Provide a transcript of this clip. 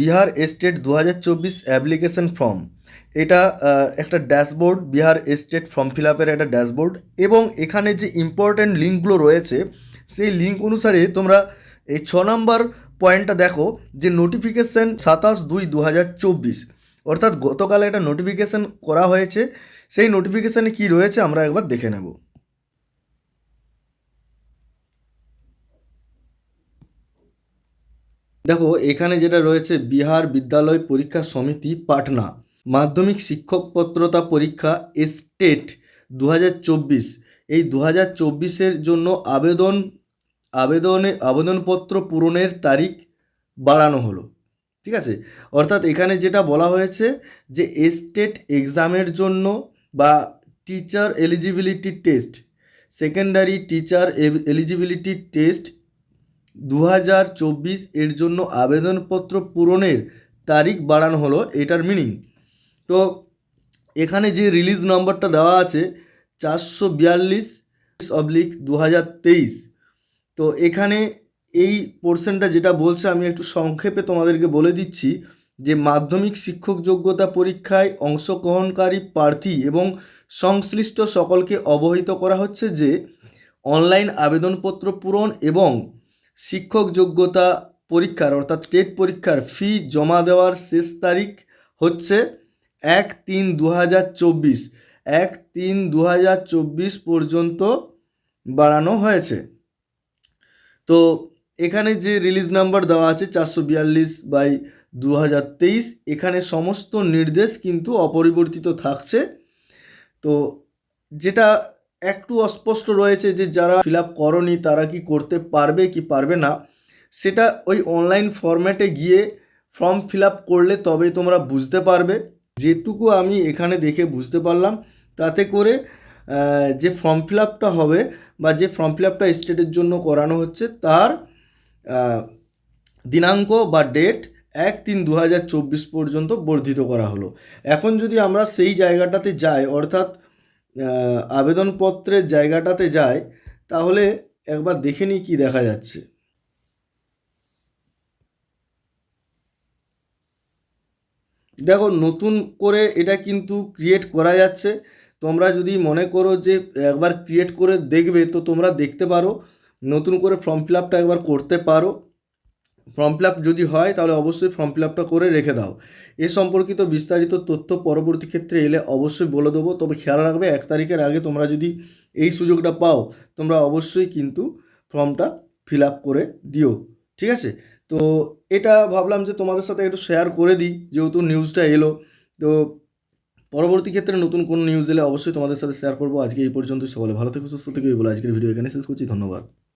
Bihar state দু হাজার চব্বিশ অ্যাপ্লিকেশন ফর্ম। এটা একটা dashboard, Bihar state form fill আপের একটা ড্যাশবোর্ড এবং এখানে যে ইম্পর্ট্যান্ট লিঙ্কগুলো রয়েছে, সেই লিঙ্ক অনুসারে তোমরা এই ছ নম্বর পয়েন্টটা দেখো যে নোটিফিকেশান সাতাশ দুই দু হাজার চব্বিশ। অর্থাৎ গতকাল একটা নোটিফিকেশান করা হয়েছে, সেই নোটিফিকেশানে কি রয়েছে আমরা একবার দেখে নেব। দেখো, এখানে যেটা রয়েছে, বিহার বিদ্যালয় পরীক্ষা সমিতি পাটনা। মাধ্যমিক শিক্ষক পত্রতা পরীক্ষা স্টেট দু এই দু হাজার জন্য আবেদন, আবেদনে, আবেদনপত্র পূরণের তারিখ বাড়ানো হলো। ঠিক আছে? অর্থাৎ এখানে যেটা বলা হয়েছে যে স্টেট এক্সামের জন্য বা teacher eligibility test, secondary teacher eligibility test দু হাজার চব্বিশ এর জন্য আবেদনপত্র পূরণের তারিখ বাড়ানো হলো, এটার মিনিং তো এখানে যে রিলিজ নম্বরটা দেওয়া আছে, চারশো বিয়াল্লিশ অবলিক দু হাজার তেইশ। তো এখানে এই পোর্শনটা যেটা বলছে, আমি একটু সংক্ষেপে তোমাদেরকে বলে দিচ্ছি যে মাধ্যমিক শিক্ষক যোগ্যতা পরীক্ষায় অংশগ্রহণকারী প্রার্থী এবং সংশ্লিষ্ট সকলকে অবহিত করা হচ্ছে যে অনলাইন আবেদনপত্র পূরণ এবং শিক্ষক যোগ্যতা পরীক্ষার, অর্থাৎ টেট পরীক্ষার ফি জমা দেওয়ার শেষ তারিখ হচ্ছে এক তিন দু হাজার চব্বিশ। এক তিন দু হাজার চব্বিশ পর্যন্ত বাড়ানো হয়েছে। তো এখানে যে রিলিজ নাম্বার দেওয়া আছে চারশো বিয়াল্লিশ বাই দু হাজার তেইশ, এখানে সমস্ত নির্দেশ কিন্তু অপরিবর্তিত থাকছে। তো যেটা একটু অস্পষ্ট রয়েছে যে যারা ফিল আপ করনি, তারা কি করতে পারবে কি পারবে না, সেটা ওই অনলাইন ফরম্যাটে গিয়ে ফর্ম ফিল আপ করলে তবেই তোমরা বুঝতে পারবে। যেটুকু আমি এখানে দেখে বুঝতে পারলাম, তাতে করে যে ফর্ম ফিল আপটা হবে বা যে ফর্ম ফিল আপটা স্টেটের জন্য করানো হচ্ছে, তার দিনাঙ্ক বা ডেট এক তিন দু পর্যন্ত বর্ধিত করা হলো। এখন যদি আমরা সেই জায়গাটাতে যাই, অর্থাৎ আবেদনপত্রের জায়গাটাতে যাই তাহলে একবার দেখে নিই কী দেখা যাচ্ছে। দেখো, নতুন করে এটা কিন্তু ক্রিয়েট করা যাচ্ছে। তোমরা যদি মনে করো যে একবার ক্রিয়েট করে দেখবে, তো তোমরা দেখতে পারো, নতুন করে ফর্ম ফিল আপটা একবার করতে পারো। ফর্ম ফিল যদি হয়, তাহলে অবশ্যই ফর্ম ফিল করে রেখে দাও। এ সম্পর্কিত বিস্তারিত তথ্য পরবর্তী ক্ষেত্রে এলে অবশ্যই বলে দেবো। তবে খেয়াল রাখবে, এক তারিখের আগে তোমরা যদি এই সুযোগটা পাও, তোমরা অবশ্যই কিন্তু ফর্মটা ফিল করে দিও। ঠিক আছে? তো এটা ভাবলাম যে তোমাদের সাথে একটু শেয়ার করে দিই, যেহেতু নিউজটা এলো। তো পরবর্তী ক্ষেত্রে নতুন কোন নিউজ এলে অবশ্যই তোমাদের সাথে শেয়ার করব। আজকে এই পর্যন্ত সকলে ভালো থেকে, সুস্থ থেকে। বলে আজকের ভিডিও এখানে শেষ করছি। ধন্যবাদ।